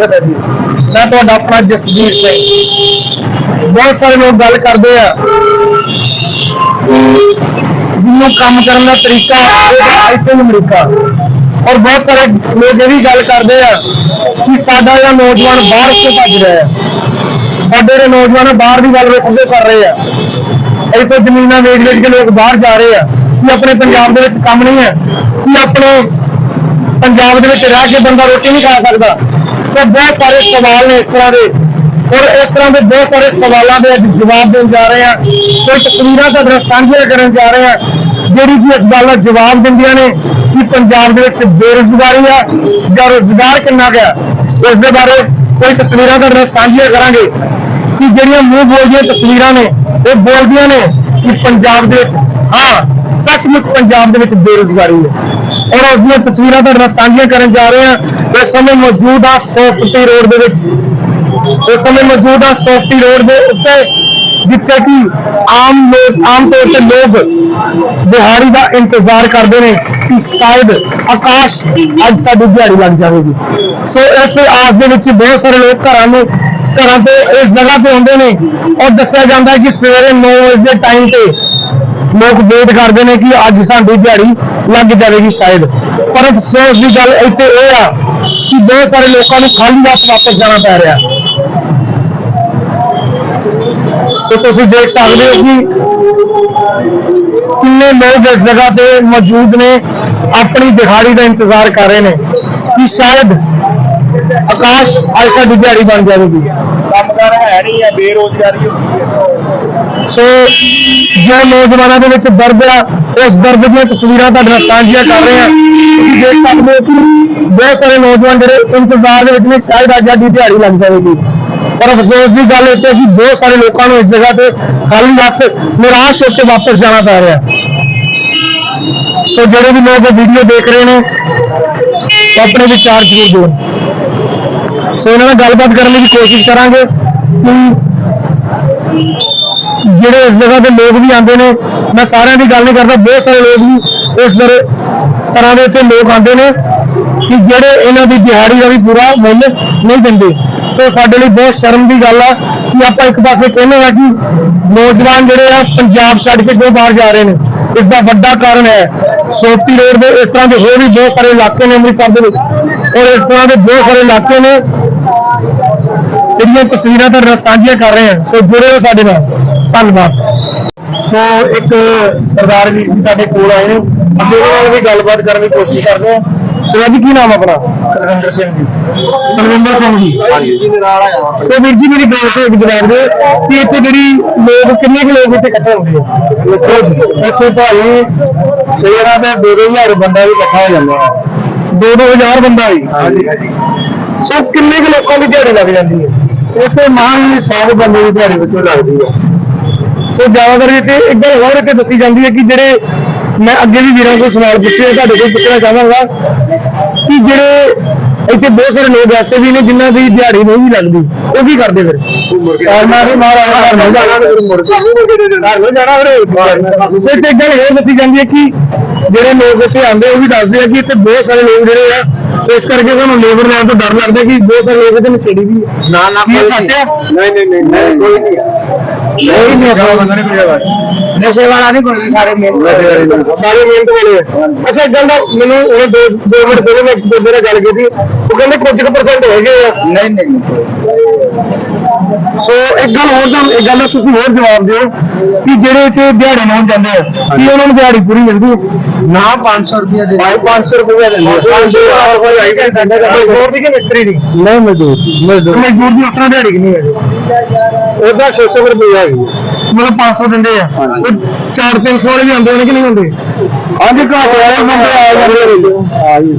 ਮੈਂ ਤੁਹਾਡਾ ਆਪਣਾ ਜਸਜੀਤ ਸਿੰਘ। ਬਹੁਤ ਸਾਰੇ ਲੋਕ ਗੱਲ ਕਰਦੇ ਆ। ਜਿਹਨੂੰ ਕੰਮ ਕਰਨ ਦਾ ਤਰੀਕਾ ਇੱਥੇ ਅਮਰੀਕਾ। ਔਰ ਬਹੁਤ ਸਾਰੇ ਲੋਕ ਇਹ ਵੀ ਗੱਲ ਕਰਦੇ ਆ ਕਿ ਸਾਡਾ ਜਿਹੜਾ ਨੌਜਵਾਨ ਬਾਹਰ ਸੇ ਭੱਜ ਰਿਹਾ ਹੈ? ਸਾਡੇ ਦੇ ਨੌਜਵਾਨ ਬਾਹਰ ਦੀ ਗੱਲ ਰੁਕਦੇ ਕਰ ਰਹੇ ਆ। ਇੱਥੇ ਜ਼ਮੀਨਾਂ ਵੇਚ ਵੇਚ ਕੇ ਲੋਕ ਬਾਹਰ ਜਾ ਰਹੇ ਆ। ਕਿ ਆਪਣੇ ਪੰਜਾਬ ਦੇ ਵਿੱਚ ਕੰਮ ਨਹੀਂ ਹੈ। ਕਿ ਆਪਣੇ ਪੰਜਾਬ ਦੇ ਵਿੱਚ ਰਹਿ ਕੇ ਬੰਦਾ ਰੋਟੀ ਨਹੀਂ ਖਾ ਸਕਦਾ। ਸੋ ਬਹੁਤ ਸਾਰੇ ਸਵਾਲ ਨੇ ਇਸ ਤਰ੍ਹਾਂ ਦੇ। ਔਰ ਇਸ ਤਰ੍ਹਾਂ ਦੇ ਬਹੁਤ ਸਾਰੇ ਸਵਾਲਾਂ ਦੇ ਅੱਜ ਜਵਾਬ ਦੇਣ ਜਾ ਰਹੇ ਹਾਂ। ਕੋਈ ਤਸਵੀਰਾਂ ਤੁਹਾਡੇ ਨਾਲ ਸਾਂਝੀਆਂ ਕਰਨ ਜਾ ਰਹੇ ਹਾਂ, ਜਿਹੜੀ ਕਿ ਇਸ ਗੱਲ ਦਾ ਜਵਾਬ ਦਿੰਦੀਆਂ ਨੇ ਕਿ ਪੰਜਾਬ ਦੇ ਵਿੱਚ ਬੇਰੁਜ਼ਗਾਰੀ ਆ ਜਾਂ ਰੁਜ਼ਗਾਰ ਕਿੰਨਾ ਗਿਆ ਇਸ ਦੇ ਬਾਰੇ ਕੋਈ ਤਸਵੀਰਾਂ ਤੁਹਾਡੇ ਨਾਲ ਸਾਂਝੀਆਂ ਕਰਾਂਗੇ ਕਿ ਜਿਹੜੀਆਂ ਮੂੰਹ ਬੋਲਦੀਆਂ ਤਸਵੀਰਾਂ ਨੇ ਇਹ ਬੋਲਦੀਆਂ ਨੇ ਕਿ ਪੰਜਾਬ ਦੇ ਵਿੱਚ, ਹਾਂ, ਸੱਚਮੁੱਚ ਪੰਜਾਬ ਦੇ ਵਿੱਚ ਬੇਰੁਜ਼ਗਾਰੀ ਹੈ। ਔਰ ਉਸ ਦੀਆਂ ਤਸਵੀਰਾਂ ਤੁਹਾਡੇ ਨਾਲ ਸਾਂਝੀਆਂ ਕਰਨ ਜਾ ਰਹੇ ਹਾਂ ਇਸ ਸਮੇਂ ਮੌਜੂਦ ਆ ਸੌਫਟੀ ਰੋਡ ਦੇ ਵਿੱਚ। ਇਸ ਸਮੇਂ ਮੌਜੂਦ ਆ ਸੌਫਟੀ ਰੋਡ ਦੇ ਉੱਤੇ, ਜਿੱਥੇ ਕਿ ਆਮ ਲੋਕ, ਆਮ ਤੌਰ ਤੇ ਲੋਕ ਦਿਹਾੜੀ ਦਾ ਇੰਤਜ਼ਾਰ ਕਰਦੇ ਨੇ ਕਿ ਸ਼ਾਇਦ ਆਕਾਸ਼ ਅੱਜ ਸਾਡੀ ਦਿਹਾੜੀ ਲੱਗ ਜਾਵੇਗੀ। ਸੋ ਇਸ ਆਸ ਦੇ ਵਿੱਚ ਬਹੁਤ ਸਾਰੇ ਲੋਕ ਘਰਾਂ ਨੂੰ, ਘਰਾਂ ਤੇ, ਇਸ ਜਗ੍ਹਾ ਤੇ ਆਉਂਦੇ ਨੇ। ਔਰ ਦੱਸਿਆ ਜਾਂਦਾ ਕਿ ਸਵੇਰੇ 9 ਵਜੇ ਦੇ ਟਾਈਮ ਤੇ ਲੋਕ ਵੇਟ ਕਰਦੇ ਨੇ ਕਿ ਅੱਜ ਸਾਡੀ ਦਿਹਾੜੀ ਲੱਗ ਜਾਵੇਗੀ ਸ਼ਾਇਦ। ਪਰ ਅਫਸੋਸ ਦੀ ਗੱਲ ਇੱਥੇ ਇਹ ਆ ਕਿ ਬਹੁਤ ਸਾਰੇ ਲੋਕਾਂ ਨੂੰ ਖਾਲੀ ਹੱਥ ਵਾਪਸ ਜਾਣਾ ਪੈ ਰਿਹਾ। ਸੋ ਤੁਸੀਂ ਦੇਖ ਸਕਦੇ ਹੋ ਕਿ ਕਿੰਨੇ ਲੋਕ ਇਸ ਜਗ੍ਹਾ ਤੇ ਮੌਜੂਦ ਨੇ, ਆਪਣੀ ਦਿਹਾੜੀ ਦਾ ਇੰਤਜ਼ਾਰ ਕਰ ਰਹੇ ਨੇ ਕਿ ਸ਼ਾਇਦ ਆਕਾਸ਼ ਅੱਜ ਸਾਡੀ ਦਿਹਾੜੀ ਬਣ ਜਾਵੇਗੀ। ਕੰਮਕਾਰ ਹੈ ਨਹੀਂ ਹੈ ਬੇਰੋਜ਼ਗਾਰੀ ਹੋ ਗਈ ਸੋ ਜਿਹੜੇ ਨੌਜਵਾਨਾਂ ਦੇ ਵਿੱਚ ਦਰਦ ਆ, ਉਸ ਦਰਦ ਦੀਆਂ ਤਸਵੀਰਾਂ ਤੁਹਾਡੇ ਨਾਲ ਸਾਂਝੀਆਂ ਕਰ ਰਹੇ ਹਾਂ। ਤੁਸੀਂ ਦੇਖ ਸਕਦੇ ਹੋ ਕਿ ਬਹੁਤ ਸਾਰੇ ਨੌਜਵਾਨ ਜਿਹੜੇ ਇੰਤਜ਼ਾਰ ਦੇ ਵਿੱਚ ਨੇ, ਸ਼ਾਇਦ ਅੱਜ ਦੀ ਦਿਹਾੜੀ ਲੱਗ ਜਾਵੇਗੀ। ਪਰ ਅਫਸੋਸ ਦੀ ਗੱਲ ਇਹ ਕਿ ਬਹੁਤ ਸਾਰੇ ਲੋਕਾਂ ਨੂੰ ਇਸ ਜਗ੍ਹਾ ਤੇ ਖਾਲੀ ਹੱਥ ਨਿਰਾਸ਼ ਹੋ ਕੇ ਵਾਪਸ ਜਾਣਾ ਪੈ ਰਿਹਾ। ਸੋ ਜਿਹੜੇ ਵੀ ਲੋਕ ਇਹ ਵੀਡੀਓ ਦੇਖ ਰਹੇ ਨੇ, ਆਪਣੇ ਵਿਚਾਰ ਜ਼ਰੂਰ ਦਿਓ। ਸੋ ਇਹਨਾਂ ਨਾਲ ਗੱਲਬਾਤ ਕਰਨ ਦੀ ਕੋਸ਼ਿਸ਼ ਕਰਾਂਗੇ ਕਿ ਜਿਹੜੇ ਇਸ ਜਗ੍ਹਾ ਦੇ ਲੋਕ ਵੀ ਆਉਂਦੇ ਨੇ, ਮੈਂ ਸਾਰਿਆਂ ਦੀ ਗੱਲ ਨਹੀਂ ਕਰਦਾ, ਬਹੁਤ ਸਾਰੇ ਲੋਕ ਵੀ ਇਸ ਦਰ- ਤਰ੍ਹਾਂ ਦੇ ਇੱਥੇ ਲੋਕ ਆਉਂਦੇ ਨੇ ਕਿ ਜਿਹੜੇ ਇਹਨਾਂ ਦੀ ਦਿਹਾੜੀ ਦਾ ਵੀ ਪੂਰਾ ਮੁੱਲ ਨਹੀਂ ਦਿੰਦੇ। ਸੋ ਸਾਡੇ ਲਈ ਬਹੁਤ ਸ਼ਰਮ ਦੀ ਗੱਲ ਆ ਕਿ ਆਪਾਂ ਇੱਕ ਪਾਸੇ ਕਹਿੰਦੇ ਆ ਕਿ ਨੌਜਵਾਨ ਜਿਹੜੇ ਆ, ਪੰਜਾਬ ਛੱਡ ਕੇ ਕਿਉਂ ਬਾਹਰ ਜਾ ਰਹੇ ਨੇ? ਇਸ ਦਾ ਵੱਡਾ ਕਾਰਨ ਹੈ, ਸੋਫਟੀ ਰੋਡ ਦੇ ਇਸ ਤਰ੍ਹਾਂ ਦੇ ਹੋਰ ਵੀ ਬਹੁਤ ਸਾਰੇ ਇਲਾਕੇ ਨੇ ਅੰਮ੍ਰਿਤਸਰ ਦੇ ਵਿੱਚ। ਔਰ ਇਸ ਤਰ੍ਹਾਂ ਦੇ ਬਹੁਤ ਸਾਰੇ ਇਲਾਕੇ ਨੇ ਜਿਹੜੀਆਂ ਤਸਵੀਰਾਂ ਤੁਹਾਡੇ ਨਾਲ ਸਾਂਝੀਆਂ ਕਰ ਰਹੇ ਹਾਂ। ਸੋ ਜੁੜੇ ਰਹੋ ਸਾਡੇ ਨਾਲ। ਧੰਨਵਾਦ। ਸੋ ਇੱਕ ਸਰਦਾਰ ਜੀ ਜੀ ਸਾਡੇ ਕੋਲ ਆਏ ਨੇ। ਅਸੀਂ ਉਹਨਾਂ ਨਾਲ ਵੀ ਗੱਲਬਾਤ ਕਰਨ ਦੀ ਕੋਸ਼ਿਸ਼ ਕਰਦੇ ਹਾਂ। ਸਰਦਾਰ ਜੀ ਕੀ ਨਾਮ ਆਪਣਾ? ਕਰਵਿੰਦਰ ਸਿੰਘ ਜੀ। ਕਰਵਿੰਦਰ ਸਿੰਘ ਜੀ। ਹਾਂਜੀ। ਜੀ ਨਾਲ ਆਇਆ ਸੋ ਵੀਰ ਜੀ ਮੇਰੀ ਗੱਲ ਤੇ ਇੱਕ ਜਵਾਬ ਦਿਓ ਕਿ ਇੱਥੇ ਜਿਹੜੀ ਲੋਕ ਕਿੰਨੇ ਕੁ ਲੋਕ ਇੱਥੇ ਇਕੱਠੇ ਹੁੰਦੇ ਆ? ਇੱਥੇ ਇੱਥੇ ਭਾਈ ਤੇਰਾ ਤੇ 2000 ਬੰਦਾ ਵੀ ਇਕੱਠਾ ਹੋ ਜਾਂਦਾ। ਦੋ ਦੋ ਹਜ਼ਾਰ ਬੰਦਾ ਵੀ ਹਾਂਜੀ। ਹਾਂਜੀ ਸੋ ਕਿੰਨੇ ਕੁ ਲੋਕਾਂ ਦੀ ਦਿਹਾੜੀ ਲੱਗ ਜਾਂਦੀ ਹੈ? ਇੱਥੇ ਮਾਨ 100 ਬੰਦੇ ਦੀ ਦਿਹਾੜੀ ਵਿੱਚੋਂ ਲੱਗਦੀ ਹੈ। ਸੋ ਜ਼ਿਆਦਾਤਰ ਇੱਥੇ ਇੱਕ ਗੱਲ ਹੋਰ ਇੱਥੇ ਦੱਸੀ ਜਾਂਦੀ ਹੈ ਕਿ ਜਿਹੜੇ ਮੈਂ ਅੱਗੇ ਵੀ ਵੀਰਾਂ ਕੋਲ ਸਵਾਲ ਪੁੱਛੇ ਤੁਹਾਡੇ ਕੋਲ ਪੁੱਛਣਾ ਚਾਹਾਂਗਾ ਕਿ ਜਿਹੜੇ ਇੱਥੇ ਬਹੁਤ ਸਾਰੇ ਲੋਕ ਐਸੇ ਵੀ ਨੇ ਜਿਨ੍ਹਾਂ ਦੀ ਦਿਹਾੜੀ ਨਹੀਂ ਵੀ ਲੱਗਦੀ। ਉਹ ਕੀ ਕਰਦੇ ਫਿਰ? ਕਾਰਨਾ ਵੀ ਮਾਰਾ ਘਰ ਨੂੰ ਜਾਣਾ ਫਿਰ। ਮੁੜ ਕੇ ਘਰ ਨੂੰ ਜਾਣਾ ਫਿਰ? ਫਿਰ ਤੇ ਇੱਕ ਗੱਲ ਹੋਰ ਦੱਸੀ ਜਾਂਦੀ ਹੈ ਕਿ ਜਿਹੜੇ ਲੋਕ ਇੱਥੇ ਆਉਂਦੇ ਉਹ ਵੀ ਦੱਸਦੇ ਆ ਕਿ ਇੱਥੇ ਬਹੁਤ ਸਾਰੇ ਲੋਕ ਜਿਹੜੇ ਆ ਇਸ ਕਰਕੇ ਸਾਨੂੰ ਲੇਬਰ ਲੈਣ ਤੋਂ ਡਰ ਲੱਗਦਾ ਕਿ ਬਹੁਤ ਸਾਰੇ ਲੋਕ ਇੱਥੇ ਨਸ਼ੇੜੀ ਵੀ ਨਾ ਨਾ ਇਹ ਕੋਈ ਸੱਚ ਹੈ? ਨਹੀਂ ਨਹੀਂ ਨਹੀਂ ਨਹੀਂ, ਕੋਈ ਨਹੀਂ। ਹੈ ਕੋਈ ਨਹੀਂ ਆਪਣਾ ਬੰਦਾ ਨਹੀਂ ਪਿਆ ਨਸ਼ੇ ਵਾਲਾ ਨਹੀਂ ਕੋਈ ਸਾਰੇ ਮਿਹਨਤ ਸਾਰੇ ਮਿਹਨਤ ਵਾਲੇ। ਆ ਅੱਛਾ ਇੱਕ ਗੱਲ ਦਾ ਮੈਨੂੰ ਉਹਨੇ ਦੋ ਦੋ ਮਿੰਟ ਪਹਿਲੇ ਮੈਂ ਇੱਕ ਨਾਲ ਗੱਲ ਕੀਤੀ। ਉਹ ਕਹਿੰਦੇ ਕੁਝ ਕੁ ਪਰਸੈਂਟ ਹੈਗੇ ਆ। ਨਹੀਂ ਨਹੀਂ ਨਹੀਂ। ਸੋ ਇੱਕ ਗੱਲ ਹੋਰ ਤਾਂ ਇੱਕ ਗੱਲ ਦਾ ਤੁਸੀਂ ਹੋਰ ਜਵਾਬ ਦਿਓ ਕਿ ਜਿਹੜੇ ਇੱਥੇ ਦਿਹਾੜੀ ਲਾਉਣ ਜਾਂਦੇ ਆ ਕੀ ਉਹਨਾਂ ਨੂੰ ਦਿਹਾੜੀ ਪੂਰੀ ਮਿਲਦੀ ਹੈ ਨਾ 500 ਰੁਪਏ ਦੇ ਭਾਈ 500 ਰੁਪਏ ਦਿੰਦੇ ਆ 500 ਰੁਪਏ ਆਈ ਘੰਟਾ ਦਾ ਮਜ਼ਦੂਰ ਦੀ ਕਿ ਮਿਸਤਰੀ ਦੀ? ਨਹੀਂ ਮਜ਼ਦੂਰ। ਮਜ਼ਦੂਰ। ਮਜ਼ਦੂਰ ਦੀ ਉਤਰਾ ਦਿਹਾੜੀ ਕਿੰਨੀ ਹੈ ਜੀ? ਉਹਦਾ 600 ਰੁਪਏ ਹੈਗੀ ਮਤਲਬ 500 ਦਿੰਦੇ ਆ। ਉਹ 4-300 ਵਾਲੇ ਵੀ ਆਉਂਦੇ ਨੇ ਕਿ ਨਹੀਂ ਹੁੰਦੇ? ਹਾਂਜੀ ਘਰ ਵਾਲੇ ਬੰਦੇ ਆ ਜਾਂਦੇ ਨੇ ਆ। ਜੀ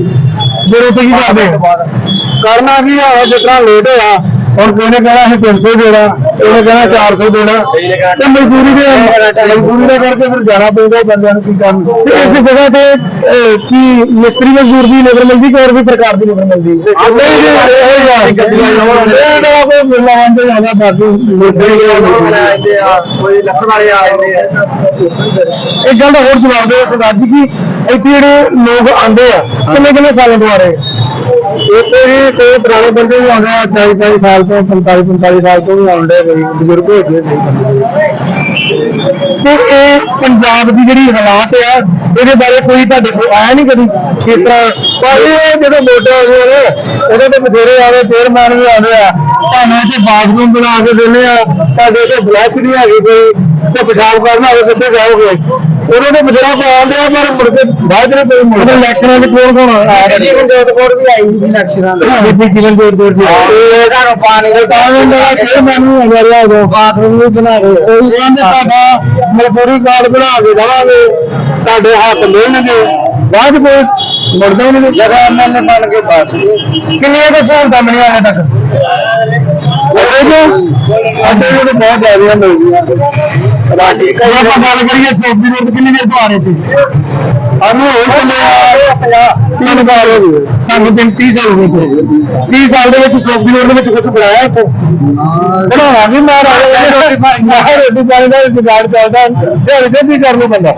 ਫਿਰ ਉੱਥੇ ਕੀ ਕਰਦੇ ਆ? ਕਰਨਾ ਕੀ ਆ ਜਿਤਨਾ ਲੇਟ ਹੋਇਆ ਹੁਣ ਕਿਹਨੇ ਕਹਿਣਾ ਅਸੀਂ 300 ਦੇਣਾ ਇਹਨੇ ਕਹਿਣਾ 400 ਦੇਣਾ। ਤੇ ਮਜ਼ਦੂਰੀ ਦੇ ਮਜ਼ਦੂਰੀ ਦਾ ਕਰਕੇ ਫਿਰ ਜਾਣਾ ਪਊਗਾ ਬੰਦਿਆਂ ਨੂੰ ਕੀ ਕਰਨ ਇਸ ਜਗ੍ਹਾ ਤੇ ਕੀ ਮਿਸਤਰੀ ਮਜ਼ਦੂਰ ਦੀ ਲੇਬਰ ਮਿਲਦੀ ਕਿ ਹੋਰ ਵੀ ਪ੍ਰਕਾਰ ਦੀ ਲੇਬਰ ਮਿਲਦੀ? ਨਹੀਂ ਜੀ ਇਹ ਯਾਰ ਇਹ ਨਾ ਕੋਈ ਮਿਲਣਾ ਵੰਦੇ ਜਾਣਾ ਬਾਕੀ ਆਉਂਦੇ ਆ ਕੋਈ ਲੱਕੜ ਵਾਲੇ ਆ ਜਾਂਦੇ ਆ ਇੱਕ ਗੱਲ ਹੋਰ ਜਵਾਬ ਦਿਓ ਸਰਦਾਰ ਜੀ ਕਿ ਇੱਥੇ ਜਿਹੜੇ ਲੋਕ ਆਉਂਦੇ ਆ ਕਿੰਨੇ ਕਿੰਨੇ ਸਾਲਾਂ ਤੋਂ ਆ ਰਹੇ ਇੱਥੇ ਵੀ ਕੋਈ ਪੁਰਾਣੇ ਬੰਦੇ ਵੀ ਆਉਂਦੇ ਆ 40 40 ਸਾਲ ਤੋਂ 45 45 ਸਾਲ ਤੋਂ ਵੀ ਆਉਂਦੇ ਆ ਕਈ ਬਜ਼ੁਰਗ ਹੋ ਗਏ ਤੇ ਇਹ ਪੰਜਾਬ ਦੀ ਜਿਹੜੀ ਹਾਲਾਤ ਆ ਇਹਦੇ ਬਾਰੇ ਕੋਈ ਤੁਹਾਡੇ ਕੋਲ ਆਇਆ ਨਹੀਂ ਕਦੀ ਕਿਸ ਤਰ੍ਹਾਂ? ਭਾਈ ਇਹ ਜਦੋਂ ਵੋਟਾਂ ਆਉਂਦੀਆਂ ਨੇ ਉਹਦੇ ਤੇ ਬਥੇਰੇ ਆਵੇ ਚੇਅਰਮੈਨ ਵੀ ਆਉਂਦੇ ਆ। ਤੁਹਾਨੂੰ ਇੱਥੇ ਬਾਥਰੂਮ ਬਣਾ ਕੇ ਦਿੰਦੇ ਆ ਤੁਹਾਡੇ ਇੱਥੇ ਫਲੈਸ਼ ਨਹੀਂ ਹੈਗੀ ਕੋਈ ਤੇ ਪਿਸ਼ਾਬ ਕਰਨਾ ਹੋਵੇ ਕਿੱਥੇ ਜਾਓਗੇ? ਉਹਦੇ ਤੇ ਬਥੇਰਾ ਪਾਉਂਦੇ ਆ ਪਰ ਮੁੜ ਕੇ ਬਾਅਦ ਵਿੱਚ ਕੋਈ ਮੁੜ ਇਲੈਕਸ਼ਨਾਂ ਵਿੱਚ ਕੌਣ ਕੌਣ ਆਇਆ? ਜੀਵਨ ਜੋਤ ਕੋਡ ਵੀ ਆਈ ਸੀ ਇਲੈਕਸ਼ਨਾਂ ਦੇ ਬੀਬੀ ਜੀਵਨ ਜੋਤ ਕੋਡ ਵੀ ਇਹ ਤੁਹਾਨੂੰ ਪਾਣੀ ਦਾ ਕਾਨੂੰਨ ਦਾ ਚੇਅਰਮੈਨ ਵੀ ਹੋ ਰਿਹਾ ਉਦੋਂ ਬਾਥਰੂਮ ਵੀ ਬਣਾ ਕੇ ਉਹ ਕਹਿੰਦੇ ਤੁਹਾਡਾ ਮਜ਼ਦੂਰੀ ਕਾਰਡ ਬਣਾ ਕੇ ਦੇਵਾਂਗੇ ਤੁਹਾਡੇ ਹੱਥ ਮਿਲਣਗੇ। ਬਾਅਦ ਕੋਈ ਮੁੜਦਾ ਹੀ ਨਹੀਂ ਜਗ੍ਹਾ ਐਮਐਲਏ ਬਣ ਕੇ ਪਾਸ ਕਿੰਨੀਆਂ ਕੁ ਸਹੂਲਤਾਂ ਮਿਲੀਆਂ ਹਲੇ ਤੱਕ? ਉਹਦੇ ਜੋ ਅੱਡੇ ਜਿਹੜੇ ਬਹੁਤ ਜ਼ਿਆਦਾ ਮਿਲਦੀਆਂ ਰਾਜੀ ਆਪਾਂ ਗੱਲ ਕਰੀਏ ਸੋਫੀ ਰੋਡ ਕਿੰਨੀ ਦੇਰ ਤੋਂ ਆ ਰਹੇ ਸੀ? ਸਾਨੂੰ ਹੋਰ ਚੱਲੇ ਆ ਤਿੰਨ ਸਾਲ ਹੋ ਗਏ। ਸਾਨੂੰ ਤਿੰਨ 30 ਸਾਲ ਹੋ ਗਏ 30 ਸਾਲ ਦੇ ਵਿੱਚ ਸੋਫੀ ਰੋਡ ਦੇ ਵਿੱਚ ਕੁਝ ਬਣਾਇਆ ਇੱਥੋਂ? ਬਣਾਉਣਾ ਵੀ ਮਾਰ ਆ ਰੋਟੀ ਪਾਣੀ ਦਾ ਰੋਟੀ ਪਾਣੀ ਦਾ ਜੁਗਾੜ ਚੱਲਦਾ। ਦਿਹਾੜੀ ਤੇ ਵੀ ਕਰ ਲੋ ਬੰਦਾ।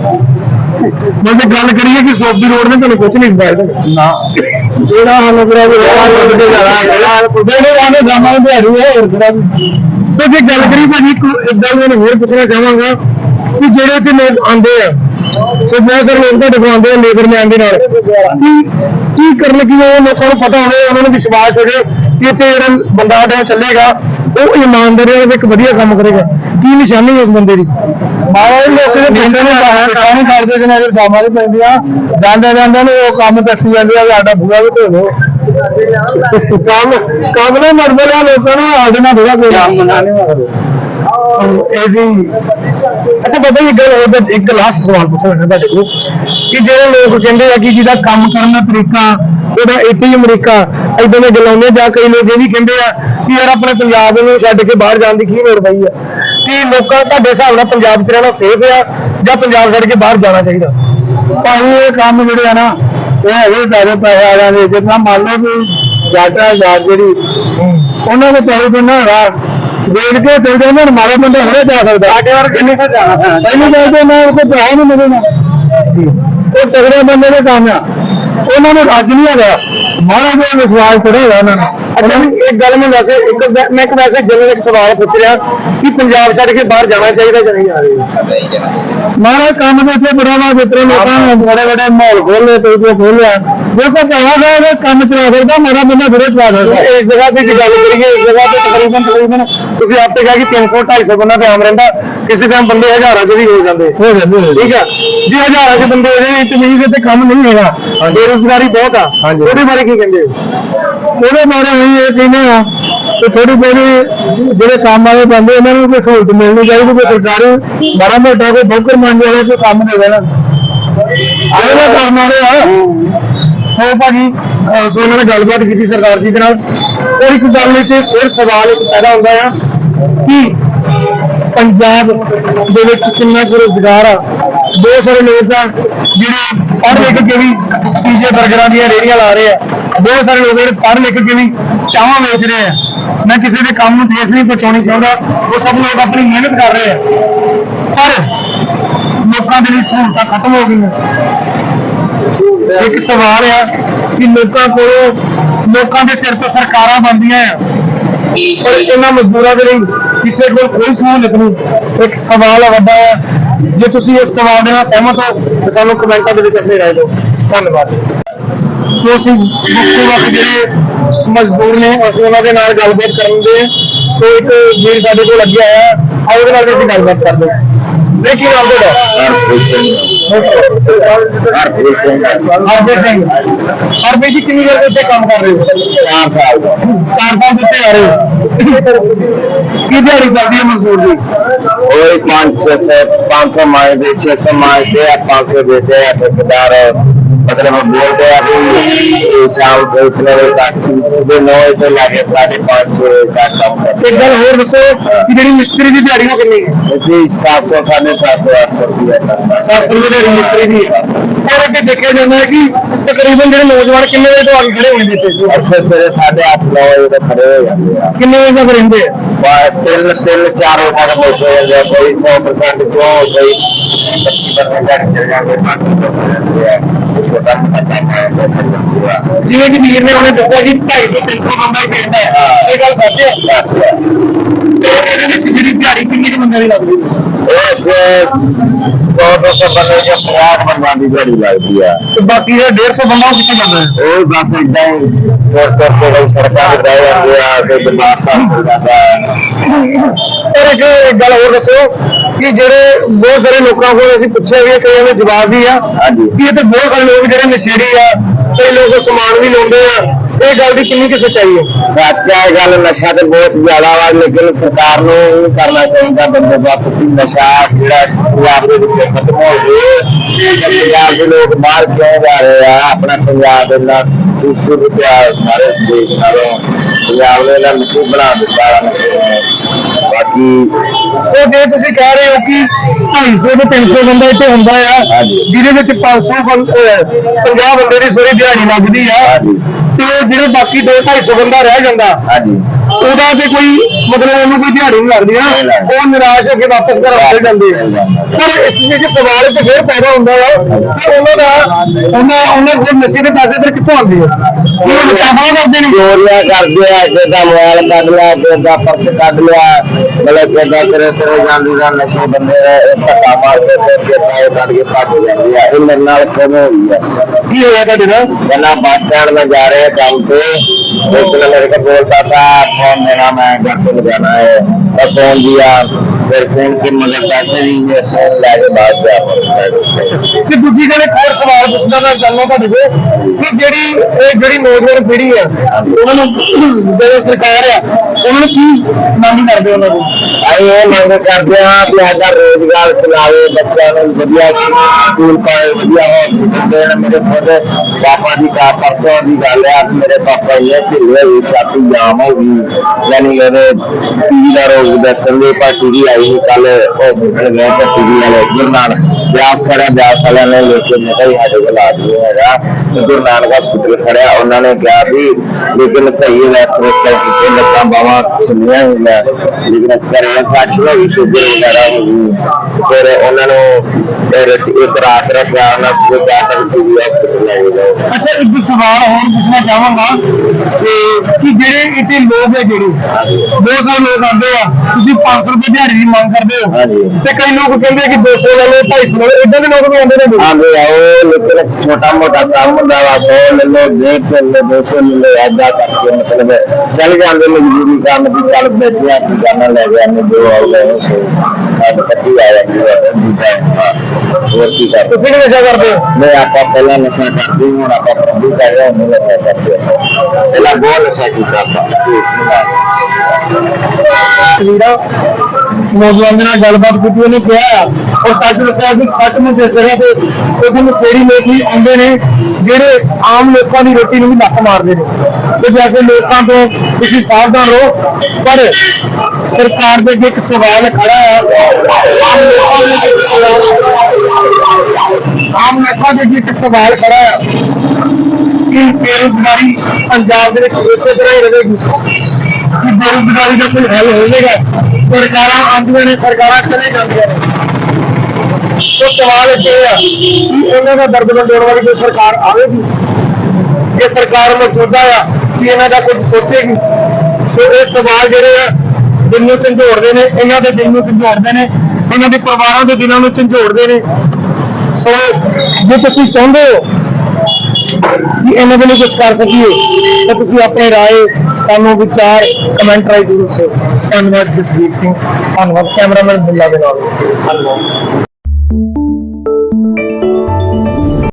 ਮੈਂ ਗੱਲ ਕਰੀਏ ਕਿ ਸੋਫੀ ਰੋਡ ਨੇ ਤੁਹਾਨੂੰ ਕੁਝ ਨਹੀਂ ਦਿੱਤਾ। ਨਾ। ਜਿਹੜਾ ਹਾਲ ਕਰਾ ਵੀ ਰੋਣਾ ਲੱਗ ਕੇ ਜਾਣਾ ਜਿਹੜਾ ਬੁੱਢੇ ਆਨੇ ਜਾਮਾਂ ਦਿਹਾੜੀ ਹੈ ਹੋਰ ਕਿਹੜਾ ਵੀ ਸੋ ਜੇ ਗੱਲ ਕਰੀ ਭਾਜੀ ਇੱਕ ਗੱਲ ਮੈਂ ਹੋਰ ਪੁੱਛਣਾ ਚਾਹਾਂਗਾ ਕਿ ਜਿਹੜੇ ਇੱਥੇ ਲੋਕ ਆਉਂਦੇ ਆ ਸੋ ਮੈਂ ਸਰ ਲੋਕ ਕੋਲ ਆਉਂਦੇ ਆ ਲੇਬਰ ਮੈਨ ਦੇ ਨਾਲ। ਕੀ ਕੀ ਕਰਨ ਕੀ ਉਹ ਲੋਕਾਂ ਨੂੰ ਪਤਾ ਹੋਵੇ ਉਹਨਾਂ ਨੂੰ ਵਿਸ਼ਵਾਸ ਹੋਵੇ ਕਿ ਇੱਥੇ ਜਿਹੜਾ ਬੰਦਾ ਨਾਲ ਚੱਲੇਗਾ ਉਹ ਇਮਾਨਦਾਰੀ ਨਾਲ ਇੱਕ ਵਧੀਆ ਕੰਮ ਕਰੇਗਾ। ਕੀ ਨਿਸ਼ਾਨੀ ਹੈ ਉਸ ਬੰਦੇ ਦੀ? ਮਾਰੇ ਲੋਕ ਦੇ ਪਿੰਡ ਨੇ ਕੰਮ ਕਰਦੇ ਸੀ ਨਜ਼ਰ ਸ਼ਾਮਾਂ ਦੀ ਪੈਂਦੀਆਂ ਜਾਂਦੇ ਜਾਂਦੇ ਨੇ ਉਹ ਕੰਮ ਦੱਸੀ ਜਾਂਦੇ ਆ ਸਾਡਾ ਬੁਗਾ ਵੀ ਧੋ ਲਓ ਕੰਮ ਕੰਮ ਨਾ ਮਰਦੇ ਲਿਆ ਲੋਕਾਂ ਨੂੰ ਆਦੇ ਨਾਲ ਬੁਗਾ ਕੋਈ। ਕੰਮ ਨਾ ਨਹੀਂ ਸੋ ਐਸੀ ਅੱਛਾ ਬਾਬਾ ਜੀ ਇੱਕ ਗੱਲ ਹੋਰ ਤਾਂ ਇੱਕ ਲਾਸਟ ਸਵਾਲ ਪੁੱਛਣਾ ਹੈ ਤੁਹਾਡੇ ਕੋਲ। ਕਿ ਜਿਹੜੇ ਲੋਕ ਕਹਿੰਦੇ ਆ ਕਿ ਜਿਹਦਾ ਕੰਮ ਕਰਨ ਦਾ ਤਰੀਕਾ ਉਹਦਾ ਇੱਥੇ ਹੀ ਅਮਰੀਕਾ ਇਦਾਂ ਦੇ ਗੱਲਾਂ ਨੇ ਜਾਂ ਕਈ ਲੋਕ ਇਹ ਵੀ ਕਹਿੰਦੇ ਆ ਕਿ ਯਾਰ ਆਪਣੇ ਪੰਜਾਬ ਨੂੰ ਛੱਡ ਕੇ ਬਾਹਰ ਜਾਣ ਦੀ ਕੀ ਲੋੜ ਪਈ ਆ। ਕਿ ਲੋਕਾਂ ਤੁਹਾਡੇ ਹਿਸਾਬ ਨਾਲ ਪੰਜਾਬ 'ਚ ਰਹਿਣਾ ਸੇਫ ਆ ਜਾਂ ਪੰਜਾਬ ਛੱਡ ਕੇ ਬਾਹਰ ਜਾਣਾ ਚਾਹੀਦਾ? ਭਾਈ ਇਹ ਕੰਮ ਜਿਹੜੇ ਆ ਨਾ ਇਹ ਹੈਗੇ ਸਾਰੇ ਪੈਸੇ ਵਾਲਿਆਂ ਦੇ ਜਿੱਦਾਂ ਮੰਨ ਲਓ ਵੀ ਜਾਟਾ ਜਾਟ ਜਿਹੜੀ ਉਹਨਾਂ ਦੇ ਪੈਸੇ ਤੋਂ ਨਾ ਹੈਗਾ ਵੇਚ ਕੇ ਚਲ ਜਾਂਦੇ ਨੇ ਮਾਰੇ ਬੰਦੇ ਹਰੇ ਜਾ ਸਕਦਾ। ਸਾਡੇ ਵਰ ਕਿੰਨੇ ਤਾਂ ਜਾਣਾ ਪਹਿਲੀ ਗੱਲ ਤੇ ਨਾ ਕੋਈ ਪੈਸਾ ਨਹੀਂ ਮਿਲਣਾ। ਉਹ ਤਗੜੇ ਬੰਦੇ ਦੇ ਕੰਮ ਆ। ਉਹਨਾਂ ਨੂੰ ਰੱਜ ਨਹੀਂ ਹੈਗਾ। ਮਹਾਰਾਜ ਦਾ ਵਿਸ਼ਵਾਸ ਥੋੜਾ ਹੈਗਾ ਉਹਨਾਂ ਨੂੰ। ਅੱਛਾ ਇੱਕ ਗੱਲ ਮੈਂ ਵੈਸੇ ਇੱਕ ਵੈ- ਮੈਂ ਇੱਕ ਵੈਸੇ ਜਨਰਲ ਇੱਕ ਸਵਾਲ ਪੁੱਛ ਰਿਹਾ ਕਿ ਪੰਜਾਬ ਛੱਡ ਕੇ ਬਾਹਰ ਜਾਣਾ ਚਾਹੀਦਾ ਜਾਂ ਨਹੀਂ ਰਿਹਾ? ਮਹਾਰਾਜ ਕੰਮ ਦੇ ਇੱਥੇ ਬੜਾ ਵਾ ਜਿਤਨੇ ਲੋਕਾਂ ਨੇ ਬੜੇ ਬੜੇ ਮਾਹੌਲ ਖੋਲੇ ਤੇ ਉਹ ਖੋਲਿਆ ਦੇਖੋ ਕਹਾਂਗਾ ਉਹ ਕੰਮ ਚਲਾ ਸਕਦਾ ਮਾਰਾ ਬੰਦਾ ਫਿਰ ਚਲਾ ਸਕਦਾ। ਇਸ ਜਗ੍ਹਾ ਤੇ ਜੇ ਗੱਲ ਕਰੀਏ ਇਸ ਜਗ੍ਹਾ ਤੇ ਤਕਰੀਬਨ ਤਕਰੀਬਨ ਤੁਸੀਂ ਆਪੇ ਕਿਹਾ ਕਿ 300 250 ਬੰਦਾ ਤੇ ਆਮ ਰਹਿੰਦਾ। ਕਿਸੇ ਟਾਈਮ ਬੰਦੇ ਹਜ਼ਾਰਾਂ ਚ ਵੀ ਹੋ ਜਾਂਦੇ। ਹੋ ਜਾਂਦੇ ਠੀਕ ਆ? ਜੇ ਹਜ਼ਾਰਾਂ ਚ ਬੰਦੇ ਹੋ ਜਾਏ ਤੇ ਨਹੀਂ ਤੇ ਕੰਮ ਨਹੀਂ ਹੈਗਾ ਬੇਰੁਜ਼ਗਾਰੀ ਬਹੁਤ ਆ। ਉਹਦੇ ਬਾਰੇ ਕੀ ਕਹਿੰਦੇ ਹੋ? ਉਹਦੇ ਬਾਰੇ ਅਸੀਂ ਇਹ ਕਹਿੰਦੇ ਆ ਕਿ ਥੋੜੀ ਬਹੁਤੀ ਜਿਹੜੇ ਕੰਮ ਵਾਲੇ ਬੰਦੇ ਉਹਨਾਂ ਨੂੰ ਕੋਈ ਸਹੂਲਤ ਮਿਲਣੀ ਚਾਹੀਦੀ ਕੋਈ ਸਰਕਾਰੀ ਬੜਾ ਮੋਟਾ ਕੋਈ ਬੋਕਰ ਮੰਨ ਜਾਵੇ ਕੋਈ ਕੰਮ ਦੇ ਦੇਣਾ। ਆਏ ਦਾ ਕੰਮ ਵਾਲੇ ਆ ਸੋ ਭਾਜੀ ਅਹ ਸੋ ਉਹਨਾਂ ਨੇ ਗੱਲਬਾਤ ਕੀਤੀ ਸਰਕਾਰ ਜੀ ਦੇ ਨਾਲ। ਔਰ ਇੱਕ ਗੱਲ ਤੇ ਫਿਰ ਸਵਾਲ ਇੱਕ ਪੈਦਾ ਹੁੰਦਾ ਆ ਕਿ ਪੰਜਾਬ ਦੇ ਵਿੱਚ ਕਿੰਨਾ ਕੁ ਰੋਜ਼ਗਾਰ ਆ। ਬਹੁਤ ਸਾਰੇ ਲੋਕ ਆ ਜਿਹੜੇ ਪੜ੍ਹ ਲਿਖ ਕੇ ਵੀ ਪੀਜੇ 버ਗਰਾਂ ਦੀਆਂ ਰੇਹੜੀਆਂ ਲਾ ਰਹੇ ਆ। ਬਹੁਤ ਸਾਰੇ ਲੋਕ ਜਿਹੜੇ ਪੜ੍ਹ ਲਿਖ ਕੇ ਵੀ ਚਾਹਾਂ ਵੇਚ ਰਹੇ ਆ। ਮੈਂ ਕਿਸੇ ਦੇ ਕੰਮ ਨੂੰ ਠੇਸ ਨਹੀਂ ਪਹੁੰਚਾਉਣੀ ਚਾਹੁੰਦਾ, ਉਹ ਸਭ ਲੋਕ ਆਪਣੀ ਮਿਹਨਤ ਕਰ ਰਹੇ ਆ। ਪਰ ਲੋਕਾਂ ਦੇ ਲਈ ਸਹੂਲਤਾਂ ਖਤਮ ਹੋ ਗਈਆਂ। ਇੱਕ ਸਵਾਲ ਆ ਕਿ ਲੋਕਾਂ ਕੋਲੋਂ ਲੋਕਾਂ ਦੇ ਸਿਰ ਤੋਂ ਸਰਕਾਰਾਂ ਬਣਦੀਆਂ ਆ, ਪਰ ਇਹਨਾਂ ਮਜ਼ਦੂਰਾਂ ਦੇ ਲਈ ਕਿਸੇ ਕੋਲ ਕੋਈ ਸਹੂਲਤ ਨਹੀਂ ਇੱਕ ਸਵਾਲ ਵੱਡਾ ਆ ਜੇ ਤੁਸੀਂ ਇਸ ਸਵਾਲ ਦੇ ਨਾਲ ਸਹਿਮਤ ਹੋ ਤਾਂ ਸਾਨੂੰ ਕਮੈਂਟਾਂ ਦੇ ਵਿੱਚ ਆਪਣੀ ਰਾਏ ਦਿਓ। ਧੰਨਵਾਦ। ਸੋ ਅਸੀਂ ਮੁੱਖ ਵਕਤ ਜਿਹੜੇ ਮਜ਼ਦੂਰ ਨੇ ਅਸੀਂ ਉਹਨਾਂ ਦੇ ਨਾਲ ਗੱਲਬਾਤ ਕਰਾਂਗੇ ਸੋ ਇੱਕ ਵੀਰ ਸਾਡੇ ਕੋਲ ਲੱਗਿਆ ਆ ਆਓ ਉਹਦੇ ਨਾਲ ਵੀ ਅਸੀਂ ਗੱਲਬਾਤ ਕਰਦੇ ਹਾਂ ਵੀਰੇ, ਕੀ ਨਾਮ ਤੁਹਾਡਾ? ਹਰਪ੍ਰੀਤ ਸਿੰਘ। ਹਰਪ੍ਰੀਤ ਸਿੰਘ। ਹਰਪ੍ਰੀਤ ਜੀ ਕਿੰਨੀ ਦੇਰ ਤੋਂ ਇੱਥੇ ਕੰਮ ਕਰ ਰਹੇ ਹੋ? ਚਾਰ ਸਾਲ। ਦਾ ਚਾਰ ਸਾਲ ਤੋਂ ਇੱਥੇ ਆ ਰਹੇ ਹੋ? कितने रिजल्ट मजदूर की वही पाँच छह सौ पाँच सौ माए थे छह सौ माए थे पाँच सौ देते हैं ठेकेदार और મતલબ બોલતે આપી સાવ ગોતને કાઢી નો એટલે લાગે સાડે પાંચ સો કાઢ ਇੱਕ ਗੱਲ ਹੋਰ ਦੱਸੋ ਕਿ ਜਿਹੜੀ ਮਿਸਤਰੀ ਦੀ ਦਿਹਾੜੀ ਉਹ ਕਿੰਨੀ ਹੈ? ਅਸੀਂ ਸਾਫ਼ ਤੋਂ ਸਾਨੇ ਸਾਫ਼ ਰੁਪਏ ਕਰਦਾ 700 ਰੁਪਏ ਦੀ ਮਿਸਤਰੀ ਦੀ। ਹੈ ਔਰ ਅੱਗੇ ਦੇਖਿਆ ਜਾਂਦਾ ਹੈ ਕਿ ਤਕਰੀਬਨ ਜਿਹੜੇ ਨੌਜਵਾਨ ਕਿੰਨੇ ਵਜੇ ਤੋਂ ਆ ਕੇ ਖੜੇ ਹੋਣਗੇ ਇੱਥੇ? ਅੱਛਾ ਸਵੇਰੇ ਸਾਢੇ ਅੱਠ ਨੌ ਵਜੇ ਤੱਕ ਖੜੇ ਹੋ ਜਾਂਦੇ ਆ। ਕਿੰਨੇ ਵਜੇ ਤੱਕ ਰਹਿੰਦੇ ਆ? ਤਿੰਨ ਤਿੰਨ ਚਾਰ ਹੋ ਜਾਂਦੇ ਕੋਈ 100% ਚੋਂ ਕੋਈ 25% ਤੱਕ ਚਲ ਜਾਂਦੇ ਬਾਕੀ ਤੋਂ ਹੋ ਜਾਂਦੇ ਆ ਉਹ ਛੋਟਾ ਮੋਟਾ ਕੰਮ ਹੈ ਉਹ ਫਿਰ ਜਾਂਦੇ ਆ ਜਿਵੇਂ ਕਿ ਵੀਰ ਨੇ ਉਹਨੇ ਦੱਸਿਆ ਕਿ 250 300 ਬੰਦਾ ਹੀ ਪਿੰਡ ਹੈ। ਇਹ ਗੱਲ ਸੱਚ ਹੈ? ਤੇ ਇਹਦੇ ਵਿੱਚ ਜਿਹੜੀ ਦਿਹਾੜੀ ਕਿੰਨੀ ਕੁ ਬੰਦੇ ਦੀ ਲੱਗਦੀ ਹੈ? ਉਹ ਜੇ ਸੌ ਦੋ ਸੌ ਬੰਦੇ ਜਾਂ 50 ਬੰਦਿਆਂ ਦੀ ਦਿਹਾੜੀ ਲੱਗਦੀ ਆ। ਤੇ ਬਾਕੀ ਇਹ 150 ਬੰਦਾ ਉਹ ਕਿੱਥੇ ਜਾਂਦਾ ਹੈ? ਉਹ ਬਸ ਏਦਾਂ ਹੀ ਤੁਰ ਤੁਰ ਕੇ ਕੋਈ ਤੇ ਤਾਂ ਜਾਂਦਾ ਹੈ। ਪਰ ਇੱਕ ਗੱਲ ਹੋਰ ਦੱਸੋ ਕਿ ਜਿਹੜੇ ਬਹੁਤ ਸਾਰੇ ਲੋਕਾਂ ਕੋਲ ਅਸੀਂ ਪੁੱਛਿਆ ਵੀ ਹੈ ਕਈਆਂ ਨੇ ਜਵਾਬ ਵੀ ਆ ਕਿ ਇਹ ਤੇ ਬਹੁਤ ਸਾਰੇ ਲੋਕ ਜਿਹੜੇ ਨਸ਼ੇੜੀ ਆ ਕਈ ਲੋਕ ਸਮਾਨ ਵੀ ਲਾਉਂਦੇ ਆ। ਇਹ ਗੱਲ ਦੀ ਕਿੰਨੀ ਕਿ ਸੱਚਾਈ ਹੈ ਸੱਚ ਹੈ ਗੱਲ ਨਸ਼ਾ ਤੇ ਬਹੁਤ ਜ਼ਿਆਦਾ ਵਾ ਲੇਕਿਨ ਸਰਕਾਰ ਨੂੰ ਇਹ ਕਰਨਾ ਚਾਹੀਦਾ ਬੰਦੋਬਸਤ ਕਿ ਨਸ਼ਾ ਜਿਹੜਾ ਪੰਜਾਬ ਦੇ ਵਿੱਚ ਖਤਮ ਹੋ ਜੇ ਪੰਜਾਬ ਦੇ ਲੋਕ ਬਾਹਰ ਕਿਉਂ ਜਾ ਰਹੇ ਆ ਆਪਣਾ ਪੰਜਾਬ ਦੇ ਨਾਲ ਦੂਸਰੇ ਰੁਪਿਆ ਸਾਰੇ ਦੇਸ਼ ਨਾਲੋਂ ਪੰਜਾਬ ਨੇ ਨਾ ਮਿੱਟੀ ਬਣਾ ਦਿੱਤਾ। ਬਾਕੀ ਸੋ ਜੇ ਤੁਸੀਂ ਕਹਿ ਰਹੇ ਹੋ ਕਿ 250 ਤੋਂ 300 ਬੰਦਾ ਇੱਥੇ ਹੁੰਦਾ ਆ। ਜਿਹਦੇ ਵਿੱਚ 500 ਬੰਦੇ 50 ਬੰਦੇ ਦੀ ਸੋਰੀ ਦਿਹਾੜੀ ਲੱਗਦੀ ਆ ਤੇ ਜਿਹੜੇ ਬਾਕੀ 2 250 ਬੰਦਾ ਰਹਿ ਜਾਂਦਾ ਹਾਂਜੀ। ਉਹਦਾ ਤੇ ਕੋਈ ਮਤਲਬ ਉਹਨੂੰ ਕੋਈ ਦਿਹਾੜੀ ਨਹੀਂ ਲੱਗਦੀ ਨਾ। ਉਹ ਨਿਰਾਸ਼ ਹੋ ਕੇ ਵਾਪਸ ਘਰ ਆ ਜਾਂਦੇ। ਆ ਪਰ ਇਸ ਵਿੱਚ ਸਵਾਲ ਤੇ ਫਿਰ ਪੈਦਾ ਹੁੰਦਾ ਵਾ ਕਿ ਉਹਨਾਂ ਦਾ ਉਹਨਾਂ ਉਹਨਾਂ ਦੇ ਨਸ਼ੇ ਦੇ ਪੈਸੇ ਫਿਰ ਕਿੱਥੋਂ ਆਉਂਦੇ ਆ? ਉਹ ਵਿਚਾਰਾ ਕਰਦੇ ਨੇ। ਚੋਰੀਆਂ ਕਰਦੇ ਆ ਕਿਦਾਂ ਮੋਬਾਈਲ ਕੱਢ ਲਿਆ ਕਿਦਾਂ ਪਰਸ ਕੱਢ ਲਿਆ ਮਤਲਬ ਕਿਦਾਂ ਕਰੇ ਤੇ ਜਾਂਦੀ ਦਾ ਨਸ਼ੇ ਬੰਦੇ ਧੱਕਾ ਮਾਰ ਕੇ ਤੇ ਕਿਦਾਂ ਕੱਢ ਕੇ ਭੱਜ ਜਾਂਦੇ ਆ। ਇਹ ਮੇਰੇ ਨਾਲ ਕਿਵੇਂ ਹੋਈ ਆ? ਕੀ ਹੋਇਆ ਤੁਹਾਡੇ ਨਾਲ? ਬੰਨਾ ਬੱਸ ਸਟੈਂਡ ਮੈਂ ਜਾ ਰਿਹਾ ਕੰਮ ਤੇ। पे एक ने मेरे को बोलता था फोन देना मैं घर पे जाना है और फोन दिया फिर फोन की मदद पैसे दीजिए फोन लेके बाद से आप ਤੇ ਦੂਜੀ ਗੱਲ ਇੱਕ ਹੋਰ ਸਵਾਲ ਪੁੱਛਦਾ ਮੈਂ ਜਾਨਣਾ ਤੁਹਾਡੇ ਕੋਲ ਕਿ ਜਿਹੜੀ ਇਹ ਜਿਹੜੀ ਨੌਜਵਾਨ ਪੀੜ੍ਹੀ ਆ ਉਹਨਾਂ ਨੂੰ ਜਿਹੜੀ ਸਰਕਾਰ ਆ ਉਹਨਾਂ ਨੂੰ ਕੀ ਮੰਗ ਕਰਦੇ ਉਹਨਾਂ ਨੂੰ ਅਸੀਂ ਇਹ ਮੰਗ ਕਰਦੇ ਹਾਂ ਕਿ ਸਾਡਾ ਰੋਜ਼ਗਾਰ ਚਲਾਵੇ ਬੱਚਿਆਂ ਨੂੰ ਵਧੀਆ ਸਕੂਲ ਪਾਏ ਵਧੀਆ ਹਸਪੀਟਲ ਦੇਣ ਮੇਰੇ ਖੁਦ ਪਾਪਾ ਦੀ ਕਾ ਪਰਸੋਂ ਦੀ ਗੱਲ ਹੈ ਕਿ ਮੇਰੇ ਪਾਪਾ ਇਹ ਢਿੱਲੇ ਹੋਏ ਛਾਤੀ ਜਾਮ ਹੋ ਗਈ। ਯਾਨੀ ਉਹਦੇ ਟੀਵੀ ਦਾ ਰੋਗ ਦੱਸਣ ਦੇ ਪਰ ਟੀਵੀ ਆਈ ਸੀ ਬਿਆਸ ਖੜਾ ਬਿਆਸ ਵਾਲਿਆਂ ਨੇ ਲੈ ਕੇ ਮੈਂ ਕਿਹਾ ਸਾਡੇ ਕੋਲ ਆ ਨਹੀਂ ਹੈਗਾ। ਗੁਰੂ ਨਾਨਕ ਹਸਪੀਟਲ ਖੜਿਆ ਉਹਨਾਂ ਨੇ ਕਿਹਾ ਵੀ ਲੇਕਿਨ ਸਹੀ ਰੈਸਟੋਰੈਂਟ ਕਿਤੇ ਲੱਤਾਂ ਬਾਵਾ ਸੁਣੀਆਂ ਹੋਈਆਂ। ਲੇਕਿਨ ਕਰੇ ਦਾ ਵੀ ਸ਼ੂਗਰ ਵਗੈਰਾ ਹੋ ਗਈ ਫਿਰ ਉਹਨਾਂ ਨੂੰ ਫਿਰ ਇੱਕ ਰਾਤ ਰੱਖਿਆ ਉਹਨਾਂ ਨੂੰ ਜਾ ਕੇ ਟੀਵੀ ਹਸਪੀਟਲ ਲੈ ਗਏ। ਅੱਛਾ ਇੱਕ ਸਵਾਲ ਹੋਰ ਪੁੱਛਣਾ ਚਾਹਾਂਗਾ ਕਿ ਜਿਹੜੇ ਇੱਥੇ ਲੋਕ ਹੈ ਜਿਹੜੇ ਬਹੁਤ ਸਾਰੇ ਲੋਕ ਆਉਂਦੇ ਆ ਤੁਸੀਂ 500 ਰੁਪਏ ਦਿਹਾੜੀ ਦੀ ਮੰਗ ਕਰਦੇ ਹੋ। ਤੇ ਕਈ ਲੋਕ ਕਹਿੰਦੇ ਕਿ 200 ਲੈ ਲਓ 250 ਲੈ ਲਓ ਇਦਾਂ ਦੇ ਲੋਕ ਵੀ ਆਉਂਦੇ ਨੇ ਆਂਦੇ ਆਓ ਲੇਕਿਨ ਛੋਟਾ ਮੋਟਾ ਕੰਮ ਹੁੰਦਾ ਵਾ ਸੌ ਲੈ ਡੇਢ ਸੌ ਲੈ ਦੋ ਸੌ ਲੈ ਲਓ ਏਦਾਂ ਕਰਕੇ ਮਤਲਬ ਚੱਲ ਜਾਂਦੇ ਮਜ਼ਦੂਰੀ ਕੰਮ ਦੀ ਚੱਲ ਬੈਠੇ ਆ ਕੀ ਕਰਨਾ ਲੈ ਗਿਆ ਨੇ ਜੋ ਆਉਗਾ ਸਭ ਕੱਟੀ ਆ ਜਾਂਦੀ ਹੈ ਹੋਰ ਕੀ ਕਰ ਤੁਸੀਂ ਵੀ ਨਸ਼ਾ ਕਰਦੇ ਹੋ? ਮੈਂ ਆਪਾਂ ਪਹਿਲਾਂ ਨਸ਼ਾ ਕਰਦੇ ਹੁਣ ਆਪਾਂ ਪ੍ਰਭੂ ਕਰ ਰਹੇ ਹਾਂ ਨਸ਼ਾ ਕਰਦੇ ਹਾਂ ਪਹਿਲਾਂ ਬਹੁਤ ਨਸ਼ਾ ਕੀਤਾ ਆਪਾਂ ਤਸਵੀਰਾਂ ਨੌਜਵਾਨ ਦੇ ਨਾਲ ਗੱਲਬਾਤ ਕੀਤੀ, ਉਹਨੇ ਕਿਹਾ ਆ, ਔਰ ਸੱਚ ਦੱਸਿਆ ਕਿ ਨੂੰ ਜਿਸ ਜਗ੍ਹਾ ਤੇ ਉੱਥੇ ਮਸ਼ੇਰੀ ਲੋਕ ਵੀ ਆਉਂਦੇ ਨੇ, ਜਿਹੜੇ ਆਮ ਲੋਕਾਂ ਦੀ ਰੋਟੀ ਨੂੰ ਵੀ ਨੱਕ ਮਾਰਦੇ ਨੇ। ਤੇ ਜੈਸੇ ਲੋਕਾਂ ਤੋਂ ਤੁਸੀਂ ਸਾਵਧਾਨ ਰਹੋ, ਪਰ ਸਰਕਾਰ ਦੇ ਅੱਗੇ ਇੱਕ ਸਵਾਲ ਖੜਾ ਹੈ ਆਮ ਲੋਕਾਂ ਦੇ ਅੱਗੇ ਇੱਕ ਸਵਾਲ- ਆਮ ਲੋਕਾਂ ਦੇ ਅੱਗੇ ਇੱਕ ਸਵਾਲ ਖੜਾ ਹੈ ਕਿ ਬੇਰੁਜ਼ਗਾਰੀ ਪੰਜਾਬ ਦੇ ਵਿੱਚ ਇਸੇ ਤਰ੍ਹਾਂ ਹੀ ਰਹੇਗੀ, ਕਿ ਬੇਰੁਜ਼ਗਾਰੀ ਦਾ ਕੋਈ ਹੱਲ ਹੋਵੇਗਾ? ਸਰਕਾਰਾਂ ਆਉਂਦੀਆਂ ਨੇ, ਸਰਕਾਰਾਂ ਚਲੇ ਜਾਂਦੀਆਂ ਨੇ। ਸੋ ਸਵਾਲ ਇਹ ਆ ਕਿ ਇਹਨਾਂ ਦਾ ਦਰਦ ਵੰਡਾਉਣ ਵਾਲੀ ਕੋਈ ਸਰਕਾਰ ਆਵੇਗੀ? ਜੇ ਸਰਕਾਰ ਮੌਜੂਦਾ ਆ, ਕਿ ਇਹਨਾਂ ਦਾ ਕੁਝ ਸੋਚੇਗੀ? ਸੋ ਇਹ ਸਵਾਲ ਜਿਹੜੇ ਆ, ਦਿਲ ਨੂੰ ਝੰਜੋੜਦੇ ਨੇ, ਇਹਨਾਂ ਦੇ ਦਿਲ ਨੂੰ ਝੰਜੋੜਦੇ ਨੇ, ਇਹਨਾਂ ਦੇ ਪਰਿਵਾਰਾਂ ਦੇ ਦਿਲਾਂ ਨੂੰ ਝੰਜੋੜਦੇ ਨੇ। ਸੋ ਜੇ ਤੁਸੀਂ ਚਾਹੁੰਦੇ ਹੋ ਕਿ ਇਹਨਾਂ ਦੇ ਲਈ ਕੁਝ ਕਰ ਸਕੀਏ, ਤਾਂ ਤੁਸੀਂ ਆਪਣੇ ਰਾਏ, ਸਾਨੂੰ ਵਿਚਾਰ ਕਮੈਂਟ ਰਾਹੀਂ ਜ਼ਰੂਰ ਦਿਓ ਧੰਨਵਾਦ ਜਸਵੀਰ ਸਿੰਘ। ਧੰਨਵਾਦ ਕੈਮਰਾਮੈਨ ਬਿੱਲਾ ਦੇ ਨਾਲ। ਧੰਨਵਾਦ।